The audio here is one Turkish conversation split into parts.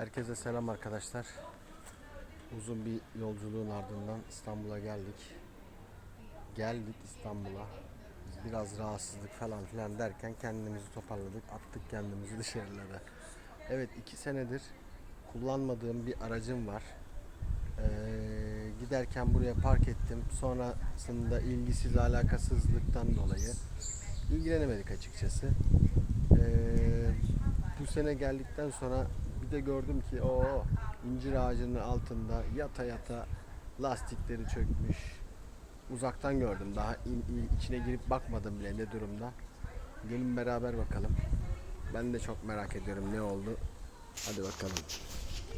Herkese selam arkadaşlar. Uzun bir yolculuğun ardından İstanbul'a geldik. Geldik İstanbul'a. Biraz rahatsızlık falan filan derken kendimizi toparladık. Attık kendimizi dışarılara. Evet iki senedir kullanmadığım bir aracım var. Ee, giderken buraya park ettim. Sonrasında ilgisiz alakasızlıktan dolayı ilgilenemedik açıkçası. Ee, bu sene geldikten sonra de gördüm ki o incir ağacının altında yata yata lastikleri çökmüş. Uzaktan gördüm. Daha in- in- içine girip bakmadım bile ne durumda. Gelin beraber bakalım. Ben de çok merak ediyorum ne oldu. Hadi bakalım.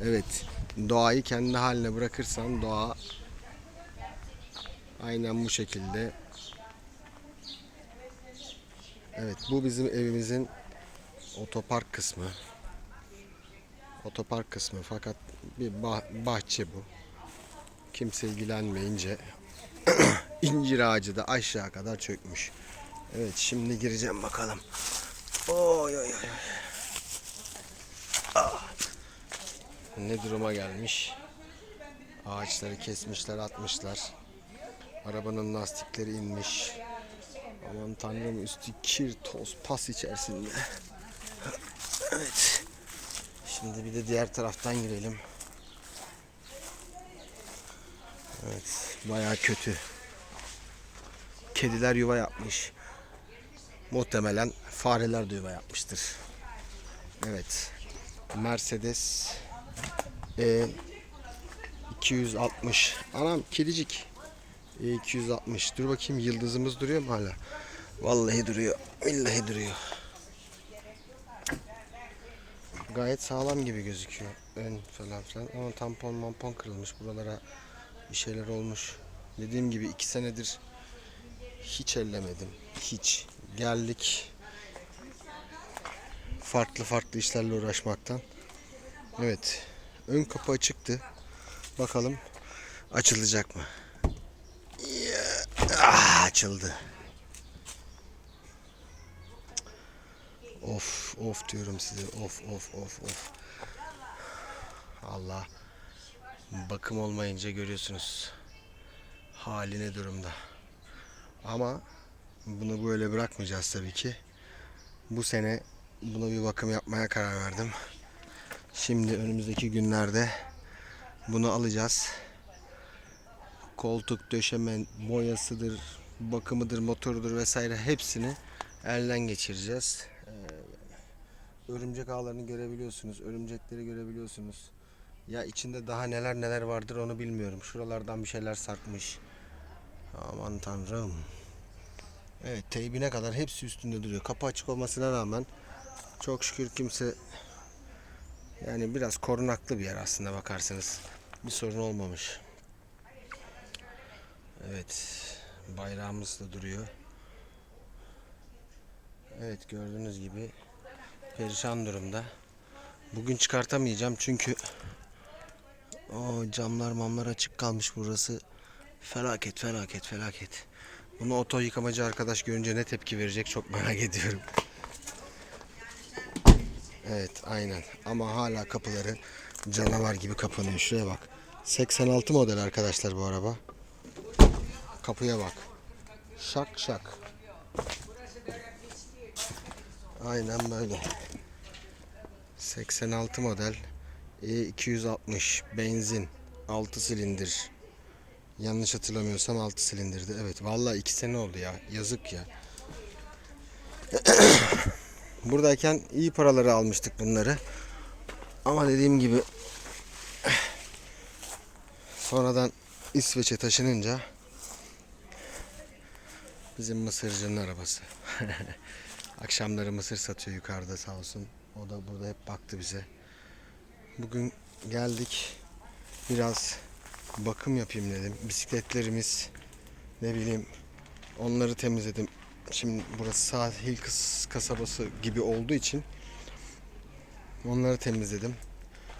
Evet. Doğayı kendi haline bırakırsan doğa aynen bu şekilde. Evet bu bizim evimizin otopark kısmı. Otopark kısmı fakat bir bah- bahçe bu. Kimse ilgilenmeyince incir ağacı da aşağı kadar çökmüş. Evet şimdi gireceğim bakalım. Oy oy oy. Ah. Ne duruma gelmiş. Ağaçları kesmişler atmışlar. Arabanın lastikleri inmiş. Aman tanrım üstü kir, toz, pas içerisinde. Şimdi bir de diğer taraftan girelim. Evet, bayağı kötü. Kediler yuva yapmış. Muhtemelen fareler de yuva yapmıştır. Evet. Mercedes E 260. Anam kedicik. E 260. Dur bakayım yıldızımız duruyor mu hala? Vallahi duruyor. Billahi duruyor. Gayet sağlam gibi gözüküyor. Ön falan filan. Ama tampon mampon kırılmış. Buralara bir şeyler olmuş. Dediğim gibi iki senedir hiç ellemedim. Hiç. Geldik. Farklı farklı işlerle uğraşmaktan. Evet. Ön kapı açıktı. Bakalım açılacak mı? Ah, açıldı. Of of diyorum size. Of of of of. Allah. Bakım olmayınca görüyorsunuz. Hali ne durumda. Ama bunu böyle bırakmayacağız tabii ki. Bu sene buna bir bakım yapmaya karar verdim. Şimdi önümüzdeki günlerde bunu alacağız. Koltuk, döşeme, boyasıdır, bakımıdır, motorudur vesaire hepsini elden geçireceğiz. Örümcek ağlarını görebiliyorsunuz, örümcekleri görebiliyorsunuz. Ya içinde daha neler neler vardır onu bilmiyorum. Şuralardan bir şeyler sarkmış. Aman tanrım. Evet teybine kadar hepsi üstünde duruyor. Kapı açık olmasına rağmen çok şükür kimse yani biraz korunaklı bir yer aslında bakarsanız. Bir sorun olmamış. Evet bayrağımız da duruyor. Evet gördüğünüz gibi perişan durumda. Bugün çıkartamayacağım çünkü o camlar mamlar açık kalmış burası. Felaket felaket felaket. Bunu oto yıkamacı arkadaş görünce ne tepki verecek çok merak ediyorum. Evet aynen ama hala kapıları canavar gibi kapanıyor. Şuraya bak. 86 model arkadaşlar bu araba. Kapıya bak. Şak şak. Aynen böyle. 86 model E260 benzin 6 silindir. Yanlış hatırlamıyorsam 6 silindirdi. Evet vallahi 2 sene oldu ya. Yazık ya. Buradayken iyi paraları almıştık bunları. Ama dediğim gibi sonradan İsveç'e taşınınca bizim mısırcının arabası. Akşamları mısır satıyor yukarıda sağ olsun. O da burada hep baktı bize. Bugün geldik. Biraz bakım yapayım dedim. Bisikletlerimiz ne bileyim onları temizledim. Şimdi burası sahil kasabası gibi olduğu için onları temizledim.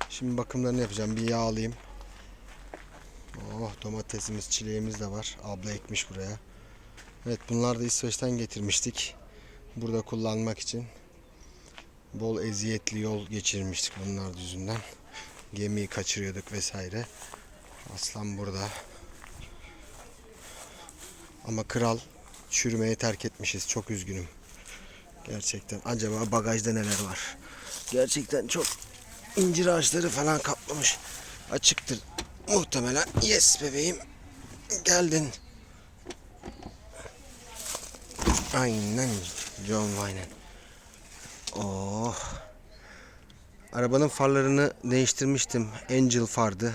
Şimdi bakımlarını yapacağım. Bir yağlayayım. Oh domatesimiz, çileğimiz de var. Abla ekmiş buraya. Evet bunlar da İsveç'ten getirmiştik. Burada kullanmak için. bol eziyetli yol geçirmiştik bunlar yüzünden. Gemiyi kaçırıyorduk vesaire. Aslan burada. Ama kral çürümeye terk etmişiz. Çok üzgünüm. Gerçekten. Acaba bagajda neler var? Gerçekten çok incir ağaçları falan kaplamış. Açıktır. Muhtemelen. Yes bebeğim. Geldin. Aynen. John Wayne. Oh. Arabanın farlarını değiştirmiştim. Angel fardı.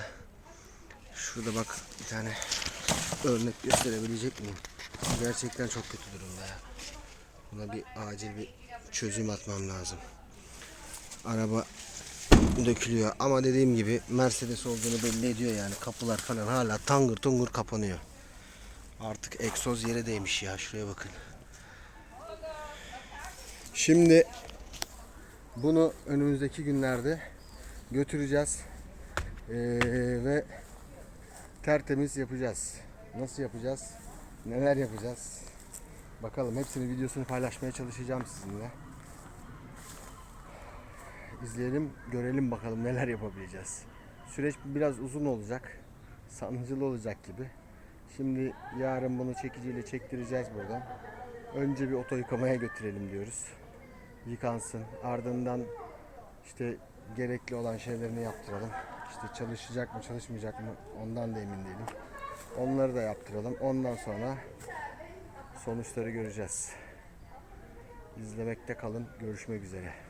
Şurada bak bir tane örnek gösterebilecek miyim? Gerçekten çok kötü durumda ya. Buna bir acil bir çözüm atmam lazım. Araba dökülüyor ama dediğim gibi Mercedes olduğunu belli ediyor yani kapılar falan hala tangır tungur kapanıyor. Artık egzoz yere değmiş ya şuraya bakın. Şimdi bunu önümüzdeki günlerde götüreceğiz Ee, ve tertemiz yapacağız. Nasıl yapacağız? Neler yapacağız? Bakalım hepsini videosunu paylaşmaya çalışacağım sizinle. İzleyelim, görelim bakalım neler yapabileceğiz. Süreç biraz uzun olacak. Sancılı olacak gibi. Şimdi yarın bunu çekiciyle çektireceğiz buradan. Önce bir oto yıkamaya götürelim diyoruz. Yıkansın. Ardından işte gerekli olan şeylerini yaptıralım. İşte çalışacak mı çalışmayacak mı ondan da emin değilim. Onları da yaptıralım. Ondan sonra sonuçları göreceğiz. İzlemekte kalın. Görüşmek üzere.